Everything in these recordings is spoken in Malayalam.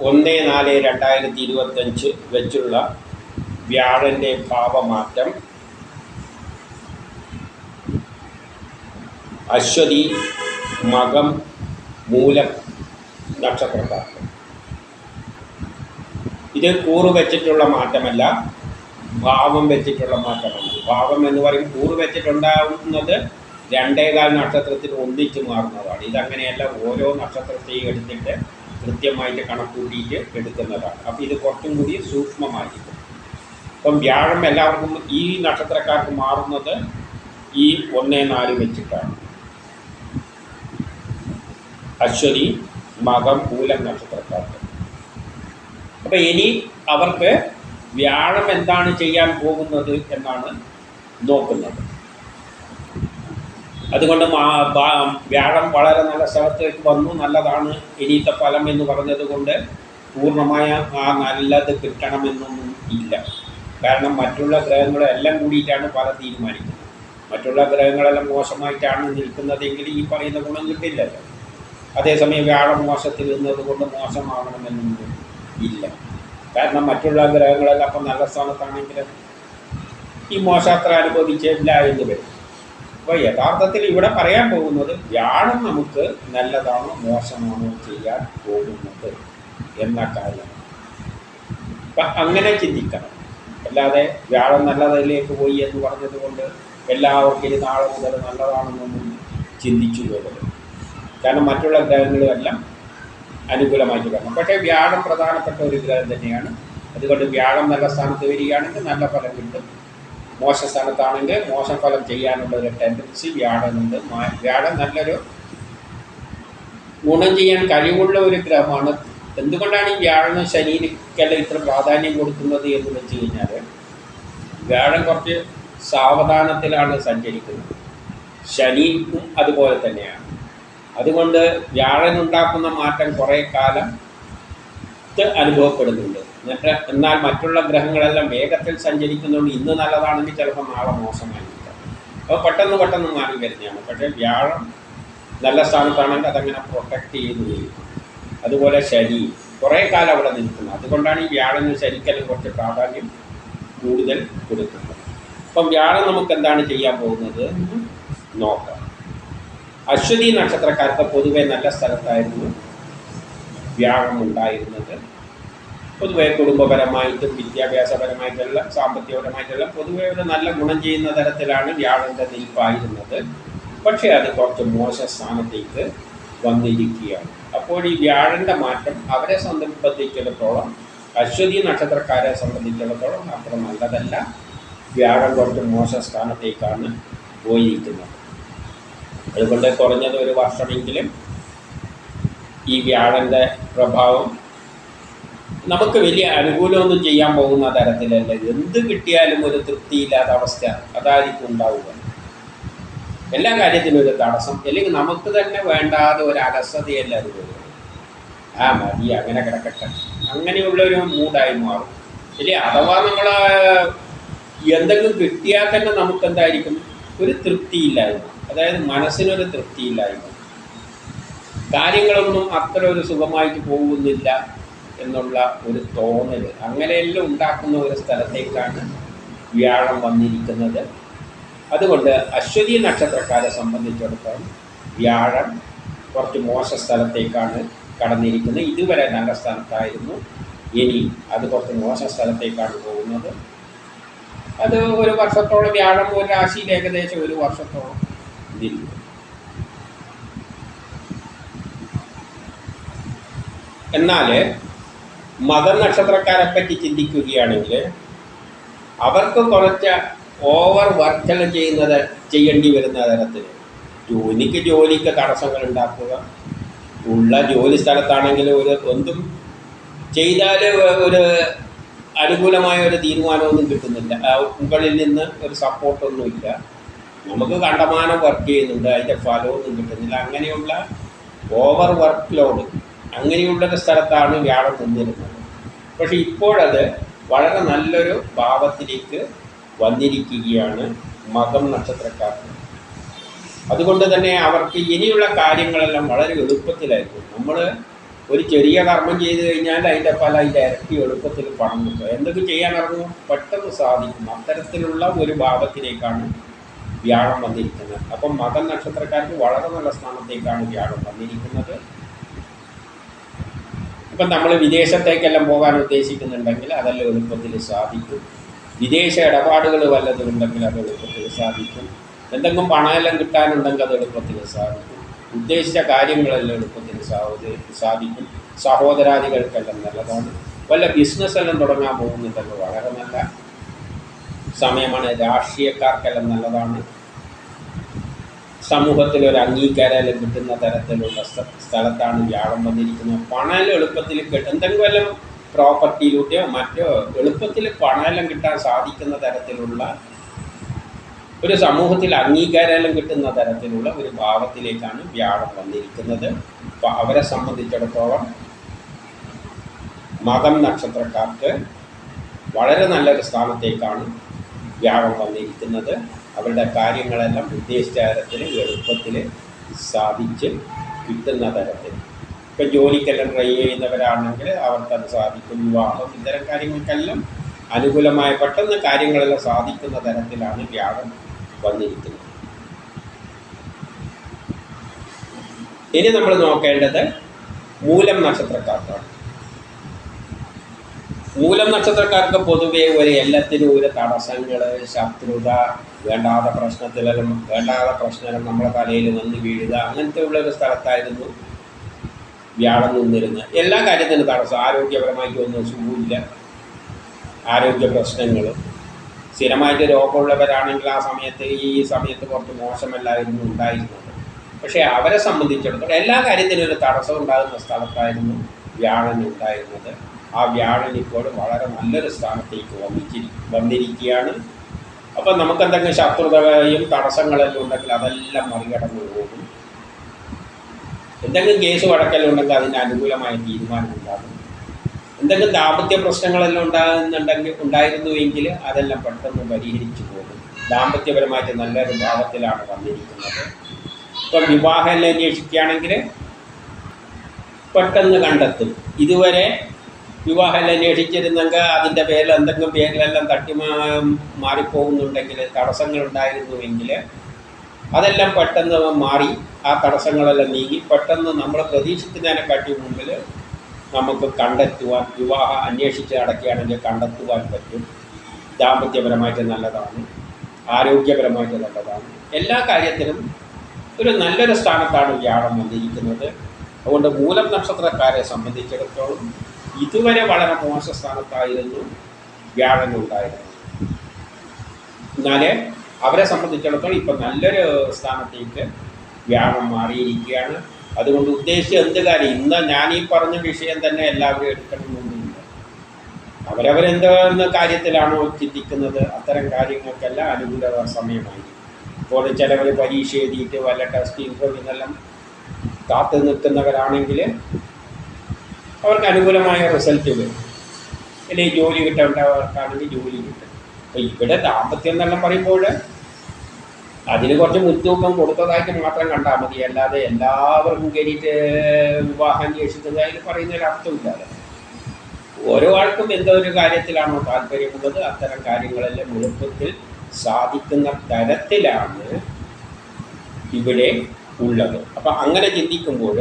ഒന്ന് നാല് രണ്ടായിരത്തി ഇരുപത്തഞ്ച് വെച്ചുള്ള വ്യാഴന്റെ ഭാവമാറ്റം. അശ്വതി മകം മൂലം നക്ഷത്രക്കാർക്ക്. ഇത് കൂറ് വെച്ചിട്ടുള്ള മാറ്റമല്ല ഭാവം വെച്ചിട്ടുള്ള മാറ്റമാണ്. ഭാവം എന്ന് പറയും കൂറ് വെച്ചിട്ടുണ്ടാവുന്നത് രണ്ടേകാൽ നക്ഷത്രത്തിൽ ഒന്നിച്ച് മാറുന്നതാണ്. ഇതങ്ങനെയല്ല ഓരോ നക്ഷത്രത്തെയും എടുത്തിട്ട് കൃത്യമായിട്ട് കണക്കൂട്ടിയിട്ട് എടുക്കുന്നതാണ്. അപ്പോൾ ഇത് കുറച്ചും കൂടി സൂക്ഷ്മമായിരിക്കും. ഇപ്പം വ്യാഴം എല്ലാവർക്കും ഈ നക്ഷത്രക്കാർക്ക് മാറുന്നത് ഈ ഒന്നേ നാല് വെച്ചിട്ടാണ്. അശ്വതി മകം മൂലം നക്ഷത്രക്കാർക്ക്. അപ്പോൾ ഇനി അവർക്ക് വ്യാഴം എന്താണ് ചെയ്യാൻ പോകുന്നത് എന്നാണ് നോക്കുന്നത്. അതുകൊണ്ട് വ്യാഴം വളരെ നല്ല സ്ഥലത്തേക്ക് വന്നു. നല്ലതാണ് ഇനിയത്തെ ഫലം എന്ന് പറഞ്ഞതുകൊണ്ട് പൂർണമായ ആ നല്ലത് കിട്ടണമെന്നൊന്നും ഇല്ല. കാരണം മറ്റുള്ള ഗ്രഹങ്ങളെല്ലാം കൂടിയിട്ടാണ് ഫലം തീരുമാനിക്കുന്നത്. മറ്റുള്ള ഗ്രഹങ്ങളെല്ലാം മോശമായിട്ടാണ് നിൽക്കുന്നതെങ്കിൽ ഈ പറയുന്ന ഗുണം കിട്ടില്ലല്ലോ അതേസമയം വ്യാഴം മോശത്തിൽ നിന്നത് കൊണ്ട് മോശമാകണമെന്നൊന്നും ഇല്ല. കാരണം മറ്റുള്ള ഗ്രഹങ്ങളെല്ലാം അപ്പം നല്ല സ്ഥാനത്താണെങ്കിൽ ഈ മോശാത്ര അനുഭവിച്ചില്ല എന്ന് വരും. അപ്പോൾ യഥാർത്ഥത്തിൽ ഇവിടെ പറയാൻ പോകുന്നത് വ്യാഴം നമുക്ക് നല്ലതാണോ മോശമാണോ ചെയ്യാൻ പോകുന്നത് എന്ന കാര്യമാണ്. അപ്പം അങ്ങനെ ചിന്തിക്കണം. അല്ലാതെ വ്യാഴം നല്ലതിലേക്ക് പോയി എന്ന് പറഞ്ഞത് കൊണ്ട് എല്ലാവർക്കും നാളെ മുതൽ നല്ലതാണെന്നൊന്നും ചിന്തിച്ചു പോകരുത്. കാരണം മറ്റുള്ള ഗ്രഹങ്ങളുമെല്ലാം അനുകൂലമായിട്ട് വരണം പക്ഷേ വ്യാഴം പ്രധാനപ്പെട്ട ഒരു ഗ്രഹം തന്നെയാണ്. അതുകൊണ്ട് വ്യാഴം നല്ല സ്ഥാനത്ത് വരികയാണെങ്കിൽ നല്ല ഫലം കിട്ടും. മോശ സ്ഥാനത്താണെങ്കിൽ മോശം ഫലം ചെയ്യാനുള്ള ഒരു ടെൻഡൻസി വ്യാഴനുണ്ട്. വ്യാഴം നല്ലൊരു ഗുണം ചെയ്യാൻ കഴിവുള്ള ഒരു ഗ്രഹമാണ്. എന്തുകൊണ്ടാണ് ഈ വ്യാഴനും ശനിക്കെല്ലാം ഇത്ര പ്രാധാന്യം കൊടുക്കുന്നത് എന്ന് വെച്ച് കഴിഞ്ഞാൽ വ്യാഴം കുറച്ച് സാവധാനത്തിലാണ് സഞ്ചരിക്കുന്നത്. ശനിക്കും അതുപോലെ തന്നെയാണ്. അതുകൊണ്ട് വ്യാഴനുണ്ടാക്കുന്ന മാറ്റം കുറേ കാലം അനുഭവപ്പെടുന്നുണ്ട്. എന്നിട്ട് എന്നാൽ മറ്റുള്ള ഗ്രഹങ്ങളെല്ലാം വേഗത്തിൽ സഞ്ചരിക്കുന്നതുകൊണ്ട് ഇന്ന് നല്ലതാണെങ്കിൽ ചിലപ്പോൾ നാളെ മോശമായിരിക്കാം. അപ്പോൾ പെട്ടെന്ന് പെട്ടെന്ന് മാറി വരുന്നതാണ്. പക്ഷേ വ്യാഴം നല്ല സ്ഥാനത്താണെങ്കിൽ അതങ്ങനെ പ്രൊട്ടക്റ്റ് ചെയ്ത് നിൽക്കും അതുപോലെ ശരി കുറേ കാലം അവിടെ നിൽക്കുന്നത് അതുകൊണ്ടാണ് ഈ വ്യാഴന് ശരിക്കലും കുറച്ച് പ്രാധാന്യം കൂടുതൽ കൊടുക്കുന്നത്. അപ്പം വ്യാഴം നമുക്ക് എന്താണ് ചെയ്യാൻ പോകുന്നത്? നോക്കാം. അശ്വതി നക്ഷത്രക്കാർക്ക് പൊതുവെ നല്ല സ്ഥലത്തായിരുന്നു വ്യാഴം ഉണ്ടായിരുന്നത്. പൊതുവെ കുടുംബപരമായിട്ടും വിദ്യാഭ്യാസപരമായിട്ടുള്ള സാമ്പത്തികപരമായിട്ടുള്ള പൊതുവെ ഒരു നല്ല ഗുണം ചെയ്യുന്ന തരത്തിലാണ് വ്യാഴന്റെ നിൽപ്പായിരുന്നത്. പക്ഷേ അത് കുറച്ച് മോശ സ്ഥാനത്തേക്ക് വന്നിരിക്കുകയാണ്. അപ്പോൾ ഈ വ്യാഴന്റെ മാറ്റം അവരെ സംബന്ധിച്ചിടത്തോളം അശ്വതി നക്ഷത്രക്കാരെ സംബന്ധിച്ചിടത്തോളം അത്ര നല്ലതല്ല. വ്യാഴം കുറച്ച് മോശ സ്ഥാനത്തേക്കാണ് പോയിരിക്കുന്നത്. അതുകൊണ്ട് കുറഞ്ഞത് ഒരു വർഷമെങ്കിലും ഈ വ്യാഴന്റെ പ്രഭാവം നമുക്ക് വലിയ അനുകൂലമൊന്നും ചെയ്യാൻ പോകുന്ന തരത്തിലല്ല. എന്ത് കിട്ടിയാലും ഒരു തൃപ്തിയില്ലാത്ത അവസ്ഥ അതായിരിക്കും ഉണ്ടാവുക. എല്ലാ കാര്യത്തിനും ഒരു തടസ്സം. അല്ലെങ്കിൽ നമുക്ക് തന്നെ വേണ്ടാതെ ഒരു അലസതയല്ല അത് വരുന്നത്. ആ മതി അങ്ങനെ കിടക്കട്ടെ. അങ്ങനെയുള്ള ഒരു മൂഡായി മാറും. ഇല്ലേ? അഥവാ നമ്മൾ എന്തെങ്കിലും കിട്ടിയാൽ തന്നെ നമുക്ക് എന്തായിരിക്കും ഒരു തൃപ്തിയില്ലായ്മ. അതായത് മനസ്സിനൊരു തൃപ്തിയില്ലായ്മ. കാര്യങ്ങളൊന്നും അത്ര ഒരു സുഖമായിട്ട് പോകുന്നില്ല. എന്നുള്ള ഒരു തോന്നൽ അങ്ങനെയെല്ലാം ഉണ്ടാക്കുന്ന ഒരു സ്ഥലത്തേക്കാണ് വ്യാഴം വന്നിരിക്കുന്നത്. അതുകൊണ്ട് അശ്വതി നക്ഷത്രക്കാരെ സംബന്ധിച്ചിടത്തോളം വ്യാഴം കുറച്ച് മോശ സ്ഥലത്തേക്കാണ് കടന്നിരിക്കുന്നത്. ഇതുവരെ നല്ല സ്ഥലത്തായിരുന്നു. ഇനി അത് കുറച്ച് മോശ സ്ഥലത്തേക്കാണ് പോകുന്നത്. അത് ഒരു വർഷത്തോളം വ്യാഴം ഒരു രാശിയിൽ ഏകദേശം ഒരു വർഷത്തോളം ഇതിൽ. എന്നാൽ മകനക്ഷത്രക്കാരെ പറ്റി ചിന്തിക്കുകയാണെങ്കിൽ അവർക്ക് കുറച്ച് ഓവർ വർക്കെല്ലാം ചെയ്യുന്നത് ചെയ്യേണ്ടി വരുന്ന തരത്തിൽ. ജോലിക്ക് ജോലിക്ക് തടസ്സങ്ങൾ ഉണ്ടാക്കുക. ഉള്ള ജോലി സ്ഥലത്താണെങ്കിൽ ഒരു എന്തും ചെയ്താൽ ഒരു അനുകൂലമായ ഒരു തീരുമാനമൊന്നും കിട്ടുന്നില്ല. മുകളിൽ നിന്ന് ഒരു സപ്പോർട്ടൊന്നുമില്ല നമുക്ക് കണ്ടമാനം വർക്ക് ചെയ്യുന്നുണ്ട് അതിന്റെ ഫലമൊന്നും കിട്ടുന്നില്ല. അങ്ങനെയുള്ള ഓവർ വർക്ക് ലോഡ് അങ്ങനെയുള്ളൊരു സ്ഥലത്താണ് വ്യാഴം നിന്നിരുന്നത്. പക്ഷെ ഇപ്പോഴത് വളരെ നല്ലൊരു ഭാവത്തിലേക്ക് വന്നിരിക്കുകയാണ് മകം നക്ഷത്രക്കാർക്ക്. അതുകൊണ്ട് തന്നെ അവർക്ക് ഇനിയുള്ള കാര്യങ്ങളെല്ലാം വളരെ എളുപ്പത്തിലായിരിക്കും. നമ്മൾ ഒരു ചെറിയ കർമ്മം ചെയ്തു കഴിഞ്ഞാൽ അതിന്റെ ഫലം അതിന്റെ ഇരട്ടി എളുപ്പത്തിൽ പണം കിട്ടും എന്തൊക്കെ ചെയ്യാൻ ഇറങ്ങും പെട്ടെന്ന് സാധിക്കും. അത്തരത്തിലുള്ള ഒരു ഭാവത്തിലേക്കാണ് വ്യാഴം വന്നിരിക്കുന്നത്. അപ്പം മകൻ നക്ഷത്രക്കാർക്ക് വളരെ നല്ല സ്ഥാനത്തേക്കാണ് വ്യാഴം വന്നിരിക്കുന്നത്. ഇപ്പം നമ്മൾ വിദേശത്തേക്കെല്ലാം പോകാൻ ഉദ്ദേശിക്കുന്നുണ്ടെങ്കിൽ അതെല്ലാം എളുപ്പത്തിൽ സാധിക്കും. വിദേശ ഇടപാടുകൾ വല്ലതും ഉണ്ടെങ്കിൽ അത് എളുപ്പത്തിൽ സാധിക്കും. എന്തെങ്കിലും പണമെല്ലാം കിട്ടാനുണ്ടെങ്കിൽ അത് എളുപ്പത്തിൽ സാധിക്കും. ഉദ്ദേശിച്ച കാര്യങ്ങളെല്ലാം എളുപ്പത്തിൽ സാധിക്കും. സഹോദരാദികൾക്കെല്ലാം നല്ലതാണ്. വല്ല ബിസിനസ്സെല്ലാം തുടങ്ങാൻ പോകുന്നുണ്ടെങ്കിൽ വളരെ നല്ല സമയമാണ്. രാഷ്ട്രീയക്കാർക്കെല്ലാം നല്ലതാണ്. സമൂഹത്തിൽ ഒരു അംഗീകാരം കിട്ടുന്ന തരത്തിലുള്ള സ്ഥലത്താണ് വ്യാഴം വന്നിരിക്കുന്നത്. പണമെല്ലാം എളുപ്പത്തിൽ കിട്ടും എന്തെങ്കിലും വല്ല പ്രോപ്പർട്ടിയിലൂടെയോ മറ്റോ എളുപ്പത്തിൽ പണമെല്ലാം കിട്ടാൻ സാധിക്കുന്ന തരത്തിലുള്ള ഒരു സമൂഹത്തിൽ അംഗീകാരം കിട്ടുന്ന തരത്തിലുള്ള ഒരു ഭാവത്തിലേക്കാണ് വ്യാഴം വന്നിരിക്കുന്നത്. അപ്പോൾ അവരെ സംബന്ധിച്ചിടത്തോളം മതം നക്ഷത്രക്കാർക്ക് വളരെ നല്ലൊരു സ്ഥാനത്തേക്കാണ് വ്യാഴം വന്നിരിക്കുന്നത്. അവരുടെ കാര്യങ്ങളെല്ലാം ഉദ്ദേശിച്ച തരത്തിൽ എളുപ്പത്തിൽ സാധിച്ച് കിട്ടുന്ന തരത്തിൽ. ഇപ്പം ജോലിക്കെല്ലാം ട്രൈ ചെയ്യുന്നവരാണെങ്കിൽ അവർക്കത് സാധിക്കും. വിവാഹം ഇത്തരം കാര്യങ്ങൾക്കെല്ലാം അനുകൂലമായ പെട്ടെന്ന് കാര്യങ്ങളെല്ലാം സാധിക്കുന്ന തരത്തിലാണ് വ്യാഴം വന്നിരിക്കുന്നത്. ഇനി നമ്മൾ നോക്കേണ്ടത് മൂലം നക്ഷത്രക്കാർക്കാണ്. മൂലം നക്ഷത്രക്കാർക്ക് പൊതുവേ ഒരു എല്ലാത്തിനും ഒരു തടസ്സങ്ങൾ ശത്രുത വേണ്ടാത്ത പ്രശ്നത്തിലും വേണ്ടാത്ത പ്രശ്നങ്ങളും നമ്മുടെ തലയിൽ വന്ന് വീഴുക അങ്ങനത്തെ ഉള്ള ഒരു സ്ഥലത്തായിരുന്നു വ്യാഴം നിന്നിരുന്നത്. എല്ലാ കാര്യത്തിനും തടസ്സം. ആരോഗ്യപരമായിട്ട് ഒന്നും സുഖമില്ല. ആരോഗ്യ പ്രശ്നങ്ങളും. സ്ഥിരമായിട്ട് രോഗമുള്ളവരാണെങ്കിൽ ആ സമയത്ത് ഈ സമയത്ത് കുറച്ച് മോശമല്ലായിരുന്നു ഉണ്ടായിരുന്നത് പക്ഷേ അവരെ സംബന്ധിച്ചിടത്തോളം എല്ലാ കാര്യത്തിനും ഒരു തടസ്സം ഉണ്ടാകുന്ന സ്ഥലത്തായിരുന്നു വ്യാഴൻ ഉണ്ടായിരുന്നത്. ആ വ്യാഴൻ ഇപ്പോൾ വളരെ നല്ലൊരു സ്ഥാനത്തേക്ക് വന്നിച്ചിരി വന്നിരിക്കുകയാണ്. അപ്പം നമുക്ക് എന്തെങ്കിലും ശത്രുതയും തടസ്സങ്ങളെല്ലാം ഉണ്ടെങ്കിൽ അതെല്ലാം മറികടന്ന് പോകും. എന്തെങ്കിലും കേസ് വഴക്കെല്ലാം ഉണ്ടെങ്കിൽ അതിന് അനുകൂലമായ തീരുമാനം ഉണ്ടാകും എന്തെങ്കിലും ദാമ്പത്യ പ്രശ്നങ്ങളെല്ലാം ഉണ്ടാകുന്നുണ്ടെങ്കിൽ ഉണ്ടായിരുന്നുവെങ്കിൽ അതെല്ലാം പെട്ടെന്ന് പരിഹരിച്ചു പോകും. ദാമ്പത്യപരമായിട്ട് നല്ലൊരു ഭാവത്തിലാണ് വന്നിരിക്കുന്നത്. ഇപ്പം വിവാഹം അന്വേഷിക്കുകയാണെങ്കിൽ പെട്ടെന്ന് കണ്ടെത്തും. ഇതുവരെ വിവാഹം എല്ലാം അന്വേഷിച്ചിരുന്നെങ്കിൽ അതിന്റെ പേരിൽ എന്തെങ്കിലും പേരിലെല്ലാം തട്ടി മാറിപ്പോകുന്നുണ്ടെങ്കിൽ തടസ്സങ്ങൾ ഉണ്ടായിരുന്നുവെങ്കിൽ അതെല്ലാം പെട്ടെന്ന് മാറി ആ തടസ്സങ്ങളെല്ലാം നീങ്ങി പെട്ടെന്ന് നമ്മൾ പ്രതീക്ഷിക്കുന്നതിനെക്കാട്ടി മുമ്പിൽ നമുക്ക് കണ്ടെത്തുവാൻ വിവാഹം അന്വേഷിച്ച് അടക്കുകയാണെങ്കിൽ കണ്ടെത്തുവാൻ പറ്റും. ദാമ്പത്യപരമായിട്ട് നല്ലതാണ്. ആരോഗ്യപരമായിട്ട് നല്ലതാണ്. എല്ലാ കാര്യത്തിലും ഒരു നല്ലൊരു സ്ഥാനത്താണ് വ്യാഴം വന്നിരിക്കുന്നത്. അതുകൊണ്ട് മൂലം നക്ഷത്രക്കാരെ സംബന്ധിച്ചിടത്തോളം ഇതുവരെ വളരെ മോശ സ്ഥാനത്തായിരുന്നു വ്യാഴങ്ങൾ ഉണ്ടായിരുന്നത്. എന്നാൽ അവരെ സംബന്ധിച്ചിടത്തോളം ഇപ്പം നല്ലൊരു സ്ഥാനത്തേക്ക് വ്യാഴം മാറിയിരിക്കുകയാണ്. അതുകൊണ്ട് ഉദ്ദേശിച്ച എന്ത് കാര്യം? ഇന്ന് ഞാൻ ഈ പറഞ്ഞ വിഷയം തന്നെ എല്ലാവരും എടുക്കണമെന്നൊന്നുമില്ല അവരവരെന്തെന്ന കാര്യത്തിലാണോ ചിന്തിക്കുന്നത്? അത്തരം കാര്യങ്ങൾക്കെല്ലാം അനുകൂല സമയമായിരിക്കും ഇപ്പോൾ ചിലവർ പരീക്ഷ എഴുതിയിട്ട് വല്ല ടെസ്റ്റ് ഇന്റർവ്യൂന്നെല്ലാം കാത്തു നിൽക്കുന്നവരാണെങ്കിൽ അവർക്ക് അനുകൂലമായ റിസൾട്ട് വരും അല്ലെങ്കിൽ ജോലി കിട്ടേണ്ടവർക്കാണെങ്കിൽ ജോലി കിട്ടും. അപ്പോൾ ഇവിടെ ദാമ്പത്യം എന്നെല്ലാം പറയുമ്പോൾ അതിന് കുറച്ച് മുൻതൂക്കം കൊടുത്തതായിട്ട് മാത്രം കണ്ടാൽ മതി. അല്ലാതെ എല്ലാവർക്കും കയറിയിട്ട് വിവാഹം അന്വേഷിക്കുന്നതായി പറയുന്നതിൽ അർത്ഥമില്ലാതെ ഓരോ ആൾക്കും എന്തോ ഒരു കാര്യത്തിലാണോ താല്പര്യമുള്ളത്. അത്തരം കാര്യങ്ങളെല്ലാം എളുപ്പത്തിൽ സാധിക്കുന്ന തരത്തിലാണ് ഇവിടെ ഉള്ളത്. അപ്പം അങ്ങനെ ചിന്തിക്കുമ്പോൾ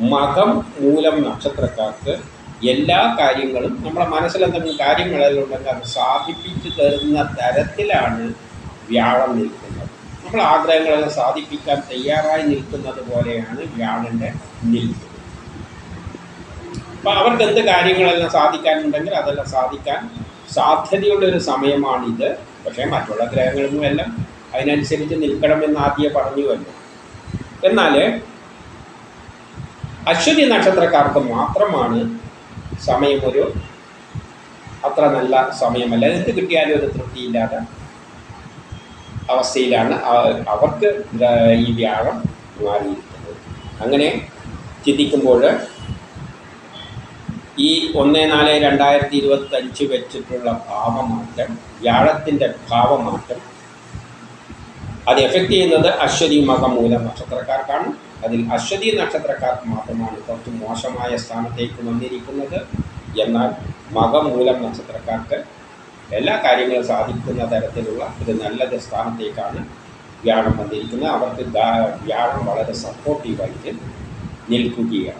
മകം മൂലം നക്ഷത്രക്കാർക്ക് എല്ലാ കാര്യങ്ങളും നമ്മുടെ മനസ്സിലെന്തെങ്കിലും കാര്യങ്ങളെല്ലാം ഉണ്ടെങ്കിൽ അത് സാധിപ്പിച്ചു തരുന്ന തരത്തിലാണ് വ്യാഴം നിൽക്കുന്നത്. നമ്മൾ ആഗ്രഹങ്ങളെല്ലാം സാധിപ്പിക്കാൻ തയ്യാറായി നിൽക്കുന്നത് പോലെയാണ് വ്യാഴന്റെ നിൽപ്പ്. അപ്പം അവർക്ക് എന്ത് കാര്യങ്ങളെല്ലാം സാധിക്കാനുണ്ടെങ്കിൽ അതെല്ലാം സാധിക്കാൻ സാധ്യതയുള്ള ഒരു സമയമാണിത്. പക്ഷേ മറ്റുള്ള ഗ്രഹങ്ങളിലും എല്ലാം അതിനനുസരിച്ച് നിൽക്കണമെന്ന് ആദ്യം പറഞ്ഞു വന്നു എന്നാൽ അശ്വതി നക്ഷത്രക്കാർക്ക് മാത്രമാണ് സമയം ഒരു അത്ര നല്ല സമയമല്ല. എന്ത് കിട്ടിയാലും ഒരു തൃപ്തിയില്ലാതെ അവസ്ഥയിലാണ് അവ- അവർക്ക് ഈ വ്യാഴം മാറിയിരിക്കുന്നത്. അങ്ങനെ ചിന്തിക്കുമ്പോൾ ഈ ഒന്ന് നാല് രണ്ടായിരത്തി ഇരുപത്തഞ്ച് വെച്ചിട്ടുള്ള ഭാവമാറ്റം വ്യാഴത്തിന്റെ ഭാവമാറ്റം അത് എഫക്റ്റ് ചെയ്യുന്നത് അശ്വതി മകം മൂലം നക്ഷത്രക്കാർക്കാണ്. അതിൽ അശ്വതി നക്ഷത്രക്കാർക്ക് മാത്രമാണ് കുറച്ച് മോശമായ സ്ഥാനത്തേക്ക് വന്നിരിക്കുന്നത്. എന്നാൽ മകമൂലം നക്ഷത്രക്കാർക്ക് എല്ലാ കാര്യങ്ങളും സാധിക്കുന്ന തരത്തിലുള്ള ഒരു നല്ലൊരു സ്ഥാനത്തേക്കാണ് വ്യാഴം വന്നിരിക്കുന്നത്. അവർക്ക് വ്യാഴം വളരെ സപ്പോർട്ടീവായിട്ട് നിൽക്കുകയാണ്.